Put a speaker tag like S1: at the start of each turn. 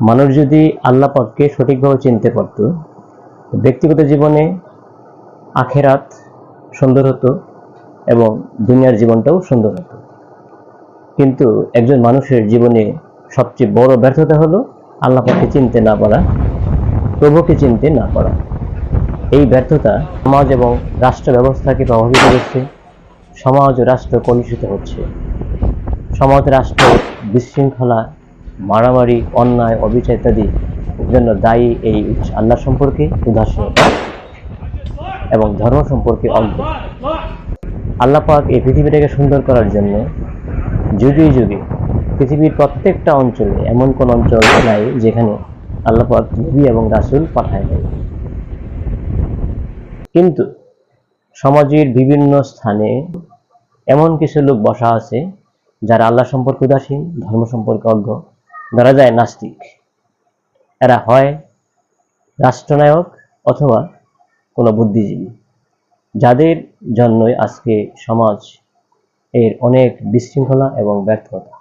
S1: মানুষ যদি আল্লাহ পাককে সঠিকভাবে চিনতে পারত, ব্যক্তিগত জীবনে আখেরাত সুন্দর হতো এবং দুনিয়ার জীবনটাও সুন্দর হতো। কিন্তু একজন মানুষের জীবনে সবচেয়ে বড় ব্যর্থতা হলো আল্লাহ পাককে চিনতে না পারা, প্রভুকে চিনতে না পারা। এই ব্যর্থতা সমাজ এবং রাষ্ট্র ব্যবস্থাকে প্রভাবিত করছে, সমাজ ও রাষ্ট্র কলুষিত হচ্ছে। সমাজ রাষ্ট্র বিশৃঙ্খলা মারামারি, অন্যায়, অবিচার ইত্যাদি জন্য দায়ী এই আল্লাহ সম্পর্কে উদাসীনতা এবং ধর্ম সম্পর্কে অজ্ঞ আল্লাহ পাক এই পৃথিবীটাকে সুন্দর করার জন্য যুগে যুগে পৃথিবীর প্রত্যেকটা অঞ্চলে এমন কোন অঞ্চল নাই যেখানে আল্লাহ পাক নবী এবং রাসূল পাঠায় নাই। কিন্তু সমাজের বিভিন্ন স্থানে এমন কিছু লোক বসা আছে যারা আল্লাহ সম্পর্কে উদাসীন, ধর্ম সম্পর্কে অজ্ঞ। ধরা যায় নাস্তিক। এরা হয় রাষ্ট্রনায়ক অথবা কোনো বুদ্ধিজীবী, যাদের জন্যই আজকে সমাজ এর অনেক বিশৃঙ্খলা এবং ব্যর্থতা।